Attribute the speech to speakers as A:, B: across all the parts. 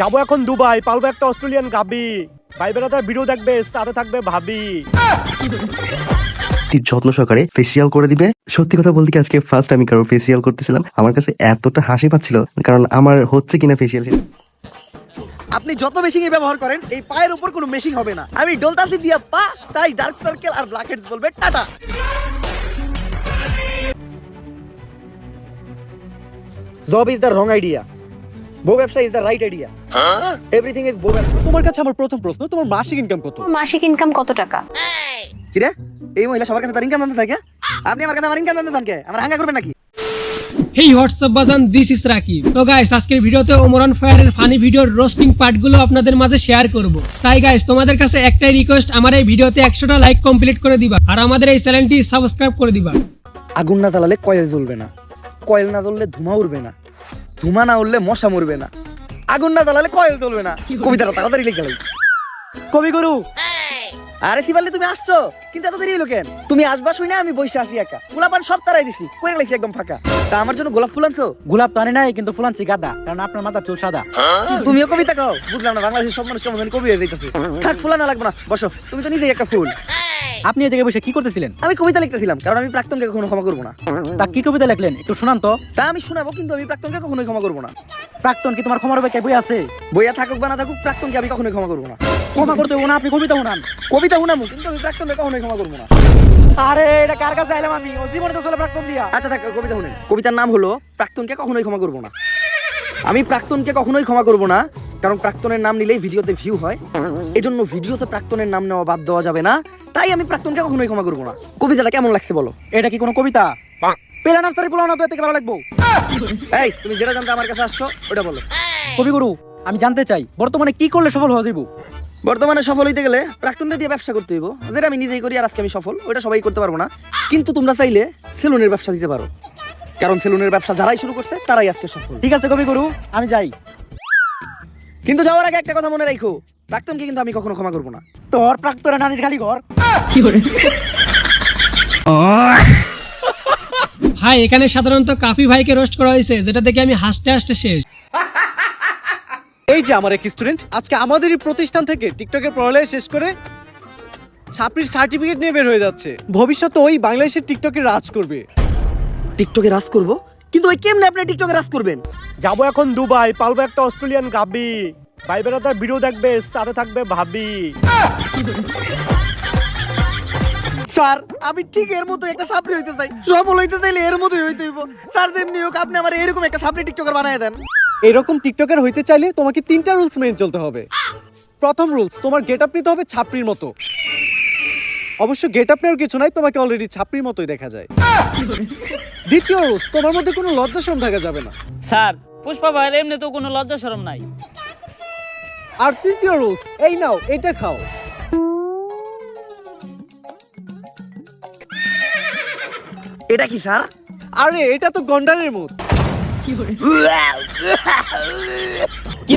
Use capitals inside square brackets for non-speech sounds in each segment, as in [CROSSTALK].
A: যাব এখন দুবাই পালবো একটা অস্ট্রেলিয়ান গাবি। ভাই বেড়াতে ভিডিও দেখবে সাথে থাকবে ভাবি।
B: অতি যত্ন সহকারে ফেসিয়াল করে দিবে। সত্যি কথা বলতে কি আজকে ফার্স্ট আমি কারও ফেসিয়াল করতেছিলাম। আমার কাছে এতটা হাসি পাচ্ছিল কারণ আমার হচ্ছে কিনা ফেসিয়াল
C: আপনি যত মেশিং ব্যবহার করেন এই পায়ের উপর কোনো মেশিং হবে না। আমি ডোলতান্তি দিয়া পা তাই ডার্ক সার্কেল আর ব্ল্যাক হেডস বলবে tata. Job is the wrong idea বউ ব্যবসা is the right idea everything is বউ ব্যবসা।
D: তোমার কাছে আমার প্রথম প্রশ্ন তোমার মাসিক ইনকাম কত?
E: মাসিক ইনকাম কত টাকা?
C: কি রে? এই মহিলা সবার কাছে তার ইনকাম জানতে থাকে আপনি আমার কাছে আমার ইনকাম জানতে থাকেন আমার হাঙ্গা করবেন নাকি?
F: হেই হোয়াটসঅ্যাপ বাজান দিস ইস রাকিব তো গাইস আজকের ভিডিওতে ওমরান ফায়ারের ফানি ভিডিওর রোস্টিং পার্টগুলো আপনাদের মাঝে শেয়ার করব। তাই গাইস তোমাদের কাছে একটাই রিকোয়েস্ট আমার এই ভিডিওতে একশোটা লাইক কমপ্লিট করে দিবা আর আমাদের এই চ্যানেলটি সাবস্ক্রাইব করে দিবা।
C: আগুন না জ্বালালে কয়েল জ্বলবে না। কয়েল না জ্বললে ধুমা উড়বে না। ধুমা না উড়লে মশা মরবে না। আগুন না জ্বালালে কয়েল জ্বলবে না। কবিতাটা তাড়াতাড়ি লিখে লাই।
D: কবিগুরু
C: আরে শিবালি তুমি আসছো? কিন্তু এত দেরি হলো কেন? তুমি আসবা শুই না আমি বসে আছি একা। গোলাপান সব তারাই দিছি কই লাগছি একদম ফাঁকা। তা আমার জন্য গোলাপ ফুল আনছো?
D: গোলাপ তো আনে নাই কিন্তু ফুলানছি গাদা কারণ আপনার মাথা চুল সাদা।
C: তুমিও কবিতা কও? বুঝলাম না বাংলাদেশের সব মানুষ কেমন কবি হয়ে যাইতেছে। থাক ফুলা না লাগবে না বসো। তুমি তো নিজেই একটা ফুল।
D: আপনি এই জায়গায় বসে কি করতেছিলেন?
C: আমি কবিতা লিখতেছিলাম কারণ আমি প্রাক্তনকে কখনো ক্ষমা করব না।
D: তা কি কবিতা লিখলেন? একটু শোনান তো।
C: তা আমি শোনাবো কিন্তু আমি প্রাক্তনকে কখনোই ক্ষমা করব না।
D: প্রাক্তন কি তোমার ক্ষমার কে বই আছে?
C: বইয়া থাকুক বা না থাকুক প্রাক্তনকে আমি কখনোই ক্ষমা করব না।
D: ক্ষমা করতে হব না আপনি কবিতা শোনান।
C: কবিতা শুনামু কিন্তু আমি প্রাক্তনকে কখনোই ক্ষমা করব না।
D: আরে এটা কার কাছে আইলাম আমি? ও জীবনে তো চলে প্রাক্তন দিয়া।
C: আচ্ছা থাক কবিতা শুনেন। কবিতার নাম হলো প্রাক্তনকে কখনোই ক্ষমা করব না। আমি প্রাক্তনকে কখনোই ক্ষমা করব না কারণ প্রাক্তনের নাম নিলেই ভিডিওতে ভিউ হয়। এজন্য ভিডিওতে প্রাক্তনের নাম নেওয়া বাদ দেওয়া যাবে না। তাই আমি প্রাক্তনকে কখনোই ক্ষমা করব না। কবিতাটা কেমন লাগছে বলো?
D: এটা কি কোনো কবিতা? পোলাও না তো থেকে ভালো লাগবো?
C: এই, তুমি যেটা জানতে আমার কাছে আসছো, ওটা বলো।
D: কবিগুরু, আমি জানতে চাই, বর্তমানে কি করলে সফল হওয়া যাব
C: বর্তমানে সফল হইতে গেলে প্রাক্তনটা দিয়ে ব্যবসা করতে হইব। যেটা আমি নিজেই করি আর আজকে আমি সফল ওটা সবাই করতে পারব না। কিন্তু তোমরা চাইলে সেলুনের ব্যবসা দিতে পারো। কারণ সেলুনের ব্যবসা যারাই শুরু করছে, তারাই আজকে সফল।
D: ঠিক আছে কবিগুরু, আমি যাই।
C: কিন্তু যাওয়ার আগে একটা কথা মনে রাখো প্রাক্তনকে কিন্তু আমি কখনো ক্ষমা করব না।
D: তোর প্রাক্তনের নানির খালি ঘর।
F: কি করে ভাই এখানে সাধারণত কাফি ভাইকে রোস্ট করা হয়েছে যেটা দেখে আমি হাসতে হাসতে শেষ।
G: এই যে আমার এক স্টুডেন্ট আজকে আমাদেরই প্রতিষ্ঠান থেকে টিকটকের পড়ালেখা শেষ করে ছাত্রীর সার্টিফিকেট নিয়ে বের হয়ে যাচ্ছে। ভবিষ্যতে ওই বাংলাদেশের টিকটকে রাজ করবে।
C: টিকটকে রাজ করব? কিন্তু ওই কেমনে আপনি টিকটকে রাজ করবেন?
A: যাব এখন দুবাই পালবো একটা অস্ট্রেলিয়ান গাবি। ভাই বেড়াতে ভিডিও দেখবে সাথে থাকবে ভাবি।
C: স্যার আমি ঠিক এর মতো একটা সাপ্লি হইতে চাই। সফল হইতে চাইলে এর মতোই হইতে হইব। স্যার যেমনি হোক আপনি আমার এরকম একটা সাপ্লি টিকটকার বানায় দেন।
G: এরকম টিকটকার হইতে চাইলে তোমাকে তিনটা রুলস মেনে চলতে হবে। প্রথম রুলস তোমার গেট আপ নিতে হবে ছাপড়ির মতো। অবশ্য গেট আপ নেওয়ার কিছু নাই তোমাকে অলরেডি ছাপড়ির মতোই দেখা যায়। দ্বিতীয় রুলস তোমার মধ্যে কোনো লজ্জা শরম থাকা যাবে না।
H: স্যার পুষ্পা ভাইয়ের এমনি তো কোনো লজ্জা শরম নাই।
G: আর তৃতীয় রুলস এই নাও এটা খাও।
C: এটা কি স্যার?
G: আরে এটা তো গন্ডারের মুখ।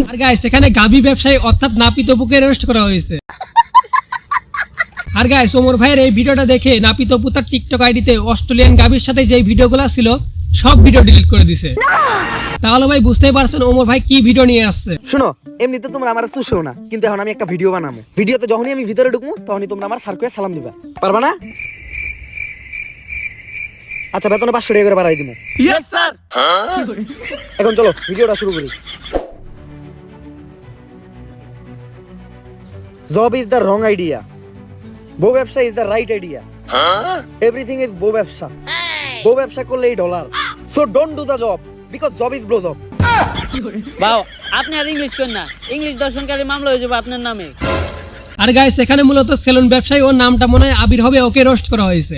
F: আর গাইস এখানে গাবি ব্যবসায়ী অর্থাৎ নাপিত অপুকে রোস্ট করা হয়েছে। আর গাইস ওমর ভাইয়ের এই ভিডিওটা দেখে নাপিত অপু তার টিকটক আইডিতে অস্ট্রেলিয়ান গাবির সাথে যে ভিডিওগুলো ছিল সব ভিডিও ডিলিট করে দিছে। তাহলে ভাই বুঝতেই পারছেন ওমর ভাই কি ভিডিও নিয়ে আসছে।
C: শুনো এমনিতে তোমরা আমার চুষেও না কিন্তু এখন আমি একটা ভিডিও বানাবো ভিডিওতে যখনই আমি ভিতরে ঢুকবো তখনই তোমরা আমার সার্কুয়ে সালাম দিবা। পারবা না? আচ্ছা বেতনে পাঁচশো টাকা করে বাড়াই দিব
H: স্যার [LAUGHS]
C: এখন চলো ভিডিওটা শুরু করি। Job is the wrong idea বউ ব্যবসা is the right idea everything is বউ ব্যবসা। বউ ব্যবসা করলে এই dollar so don't do the job because job is blow job
H: বাও আপনি আর ইংলিশ করেন না। ইংলিশ দর্শনকারী মামলা হয়ে যাবে আপনার নামে।
F: আর গাইস এখানে মূলত সেলুন ব্যবসায়ী ওর নামটা মনে হয় আবির হবে ওকে রোস্ট করা হয়েছে।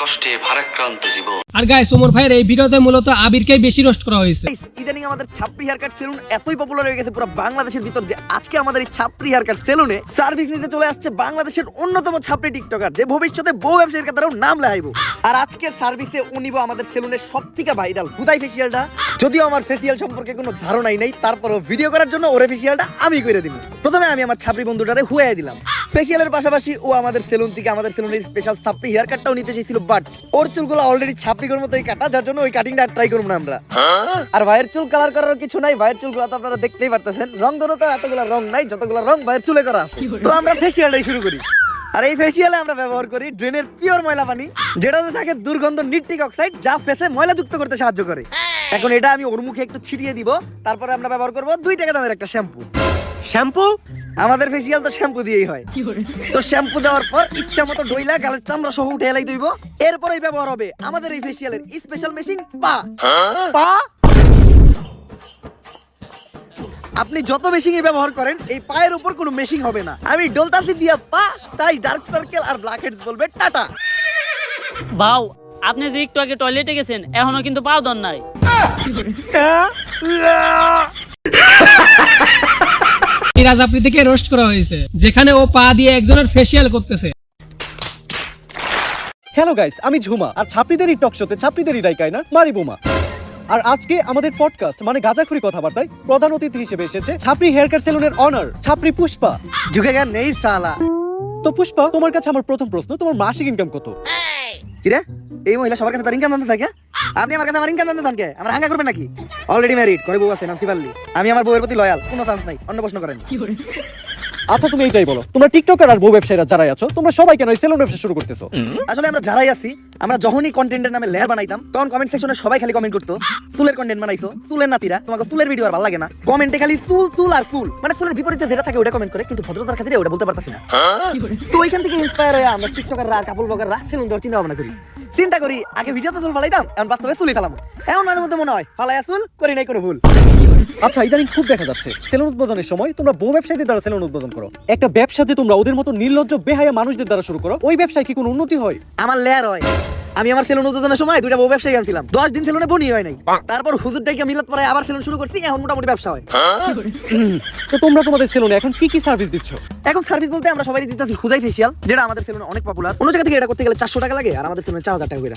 I: কষ্টে ভারাক্রান্ত জীবন।
F: আর গাইস ওমর ভাইয়ের এই ভিডিওতে মূলত আবিরকে বেশি রোস্ট করা হয়েছে।
C: ইদানিং আমাদের ছাপরি হেয়ার কাট সেলুন এতই পপুলার হয়ে গেছে পুরো বাংলাদেশের ভিতর যে আজকে আমাদের এই ছাপরি হেয়ার কাট সেলুনে সার্ভিস নিতে চলে আসছে বাংলাদেশের অন্যতম ছাপরি টিকটকার যে ভবিষ্যতে বউ ব্যবসায়ীর কাতারেও নাম লেখাইব আর আজকে সার্ভিসে উনিব আমাদের সেলুনের সব থেকে ভাইরাল হুদাই ফেসিয়ালটা যদিও আমার ফেসিয়াল সম্পর্কে কোনো ধারণাই নেই তারপরও ভিডিও করার জন্য ওরে ফেসিয়ালটা আমি করে দিব। প্রথমে আমি আমার ছাপরি বন্ধুটারে হুয়াই দিলাম। ফেসিয়ালের পাশাপাশি ও আমাদের সেলুন থেকে আমাদের সেলুনের স্পেশাল ছাপড়ি হেয়ার কাটটাও নিতে চেয়েছিল বাট ওর চুলগুলো অলরেডি ছাপড়ির মতোই কাটা যার জন্য ওই কাটিংটা ট্রাই করব না আমরা। আর ভাইয়ের চুল কালার করার কিছু নাই ভাইয়ের চুলগুলো তো আপনারা দেখতেই পারতেছেন। রং ধরো তো এতগুলো রং নাই যতগুলো রং ভাইয়ের চুলে করা আছে। তো আমরা ফেসিয়ালটাই শুরু করি। আর এই ফেসিয়ালে আমরা ব্যবহার করি ড্রেনের পিওর ময়লা পানি যেটাতে থাকে দুর্গন্ধ নিট্রিক অক্সাইড যা ফেসে ময়লা যুক্ত করতে সাহায্য করে। এখন এটা আমি ওর মুখে একটু ছিটিয়ে দিব তারপরে আমরা ব্যবহার করব দুই টাকা দামের একটা শ্যাম্পু
A: শ্যাম্পু?
C: আমাদের ফেসিয়াল তো শ্যাম্পু দিয়েই হয়। তো শ্যাম্পু দেওয়ার পর ইচ্ছা মতো ডইলা গালের চামড়া সহ উঠে এলাই দইব এরপরেই ব্যবহার হবে আমাদের এই ফেসিয়ালের স্পেশাল মেশিন পা।
A: পা?
C: আপনি যত মেশিং ব্যবহার করেন এই পায়ের উপর কোনো মেশিং হবে না। আমি ডলতাছি দিয়া পা তাই ডার্ক সার্কেল আর ব্ল্যাক হেডস বলবে টাটা।
H: বাউ আপনি যে একটু আগে টয়লেটে গেছেন এখনও কিন্তু পাও দন নাই।
F: আফ্রিদিকে রোস্ট করা হয়েছে যেখানে ও পা দিয়ে একজনের ফেসিয়াল করতেছে।
G: হ্যালো গাইস আমি ঝুমা আর ছাত্রীদেরই টক শোতে ডাইকাই না মারি বোমা। আর আজকে আমাদের পডকাস্ট মানে গাজাখুরি কথাবার্তায় প্রধান অতিথি হিসেবে এসেছে ছাপরি হেয়ার কাট সেলুনের অনার ছাপরি পুষ্পা।
C: ঝুঁকে নেই সালা।
G: তো পুষ্পা তোমার কাছে আমার প্রথম প্রশ্ন তোমার মাসিক ইনকাম কত?
C: কিরে? এই মহিলা সবার কাছে তার ইনকাম জানতে থাকে আপনি আমার কাছে আমার ইনকাম জানতে আমার হাঙ্গা করবেন নাকি? অলরেডি ম্যারিড করে বউ আছে নাম সিপাল্লি আমি আমার বউয়ের প্রতি লয়াল কোনো চান্স নাই অন্য প্রশ্ন করেন।
G: আচ্ছা তুমি এইটাই বলো তোমরা টিকটকার আর বউ ব্যবসায়ীরা যারাই আছো তোমরা সবাই কেন সেলুন ব্যবসা শুরু করতেছো?
C: আসলে আমরা যারাই আছি আমরা যখনই কন্টেন্টের নামে লেয়ার বানাইতাম তখন কমেন্ট সেকশনে সবাই খালি কমেন্ট করতো চুলের কন্টেন্ট বানাইছো চুলের নাতিরা তোমাকে চুলের ভিডিও আর ভালো লাগে না। কমেন্টে খালি চুল চুল আর চুল মানে চুলের বিপরীতে যেটা থাকে ওটা কমেন্ট করে কিন্তু ভদ্রতার খাতিরে ওটা বলতে পারতাছি না। তো ওইখান থেকে ইন্সপায়ার হয়ে আমরা টিকটকাররা আর কাপড় ব্লগাররা সেলুন দেওয়ার চিন্তা ভাবনা করি। চিন্তা করি আগে ভিডিওতে চুল ফালাইতাম এখন বাস্তবে চুলি ফেলাম। এমন মাঝে মধ্যে মনে হয় ফালাইয়া চুল করি নাই কোনো ভুল।
G: আচ্ছা ইদানিং খুব দেখা যাচ্ছে। সেলুন উদ্বোধনের সময় তোমরা বউ ব্যবসায়ীদের দ্বারা সেলুন উদ্বোধন করো। একটা ব্যবসা যে তোমরা ওদের মতো নির্লজ্জ বেহায়া মানুষদের দ্বারা শুরু করো ওই ব্যবসায় কি কোনো উন্নতি হয়?
C: আমার লেয়ার হয়। আমি আমার সেলুন উদ্বোধনের সময় দুইটা বউ ব্যবসায়ী আনছিলাম। দশ দিন সেলুনে বনি হয় নাই। তারপর হুজুর ডাইকে মিলাত পরে আবার সেলুন শুরু করছি এখন মোটামুটি ব্যবসা হয়।
G: তো তোমরা তোমাদের সেলুনে এখন কি কি সার্ভিস দিচ্ছ?
C: এখন সার্ভিস বলতে আমরা সবাই দিতেছি খুদাই ফেসিয়াল যেটা আমাদের সেলুনে অনেক পপুলার অন্য জায়গা থেকে এটা করতে গেলে চারশো টাকা লাগে আর আমাদের সেলুনে চার হাজার টাকা করে।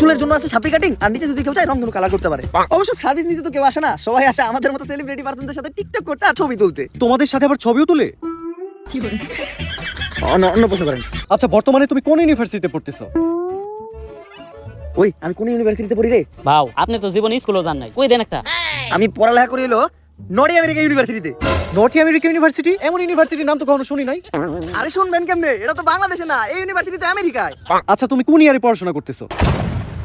C: চুলের জন্য আছে ছাপড়ি কাটিং আর নিচে যদি কেউ চায় রং কালার করতে পারে। অবশ্য সার্ভিস নিতে তো কেউ আসে না সবাই আসে আমাদের মতো সেলিব্রিটি পার্সনদের সাথে টিকটক করতে আর ছবি তুলতে।
G: তোমাদের সাথে আবার ছবিও তুলে?
C: অন্য অন্য প্রশ্ন করেন।
G: আচ্ছা বর্তমানে তুমি কোন ইউনিভার্সিটিতে পড়তেছো?
C: ওই আমি কোন ইউনিভার্সিটিতে পড়ি রে?
H: ভাও আপনি তো জীবনে স্কুলও যান নাই। কই দেন একটা?
C: আমি পড়ালেখা করি হলো নর্থ আমেরিকা ইউনিভার্সিটিতে
G: নর্থ আমেরিকা ইউনিভার্সিটি এমন ইউনিভার্সিটির নাম তো কখনো শুনি নাই?
C: আরে শুনবেন কেমনে? এটা তো বাংলাদেশে না এই ইউনিভার্সিটিতে আমেরিকায়।
G: আচ্ছা তুমি কোন ইয়ারে পড়াশোনা করতেছো?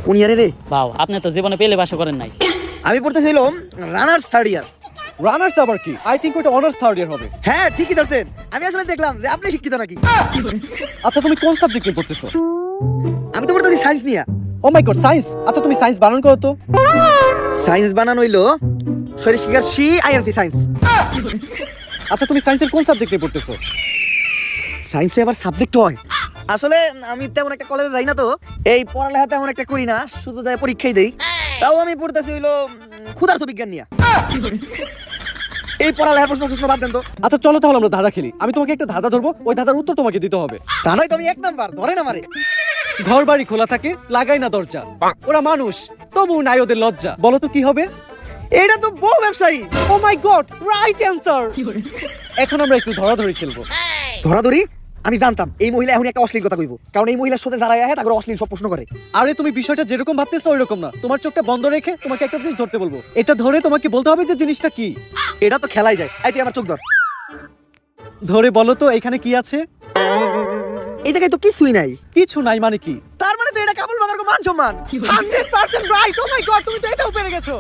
C: কোন ইয়ারে রে?
H: ভাও আপনি তো জীবনে পেলে বাসা করেন নাই।
C: আমি পড়তেছিলাম রানার্স থার্ড ইয়ার
G: রানার্স আবার কি? আই থিঙ্ক ওটা অনার্স থার্ড ইয়ার হবে।
C: হ্যাঁ ঠিকই ধরছেন। আমি আসলে দেখলাম যে আপনি শিক্ষিত নাকি।
G: আচ্ছা তুমি কোন সাবজেক্ট নিয়ে পড়তেছো?
C: আমি তো পড়তেছি সায়েন্স নিয়ে।
G: ও মাই গড সায়েন্স আচ্ছা তুমি সায়েন্স বানান করো তো।
C: সায়েন্স বানানো হইল? শরীর শিকার সি আইএনসি সায়েন্স
G: আচ্ছা তুমি সায়েন্সের কোন সাবজেক্ট পড়তেছো?
C: সায়েন্সে আবার সাবজেক্ট হয়। আসলে আমি তেমন একটা কলেজে যাই না তো। এই পড়ালেখা তেমন একটা করি না শুধু যাই পরীক্ষাই দেই। তাও আমি পড়তেছি হইল ক্ষুধার্ত বিজ্ঞান নিয়ে। এই পড়ালেখার প্রশ্ন প্রশ্ন বাদ দেন তো।
G: আচ্ছা চলো তাহলে আমরা ধাঁধা খেলি। আমি তোমাকে একটা ধাঁধা ধরবো ওই ধাঁধার উত্তর তোমাকে দিতে হবে।
C: তাহলে তো আমি এক নাম্বার ধরে না মারে
G: ঘর বাড়ি খোলা থাকে লাগাই না দরজা। ওরা মানুষ তবু নাই ওদের লজ্জা। বলো তো কি হবে?
C: এটা তো বউ ব্যবসায়ী।
G: Oh my god right answer এখন আমরা একটু ধরাধরি খেলব।
C: ধরাধরি? আমি জানতাম এই মহিলা এখন একটা অশ্লীল কথা কইব। কারণ এই মহিলার সাথে দাঁড়ায় আহে তারপর অশ্লীল সব প্রশ্ন করে।
G: আরে তুমি বিষয়টা যেরকম ভাবতেছো ওইরকম না। তোমার চোখটা বন্ধ রেখে তোমাকে একটা জিনিস ধরতে বলব। এটা ধরে তোমাকে বলতে হবে যে জিনিসটা কি।
C: এটা তো খেলাই যায়। আই তুই আমার চোখ ধর।
G: ধরে বলো তো এখানে কি আছে?
C: এই জায়গায় তো কিছুই নাই।
G: কিছু নাই মানে কি?
C: তার মানে তো এটা কাবুল বাগার মান সম্মান।
G: Hundred percent right oh my god তুমি তো এটাও পেরে গেছো।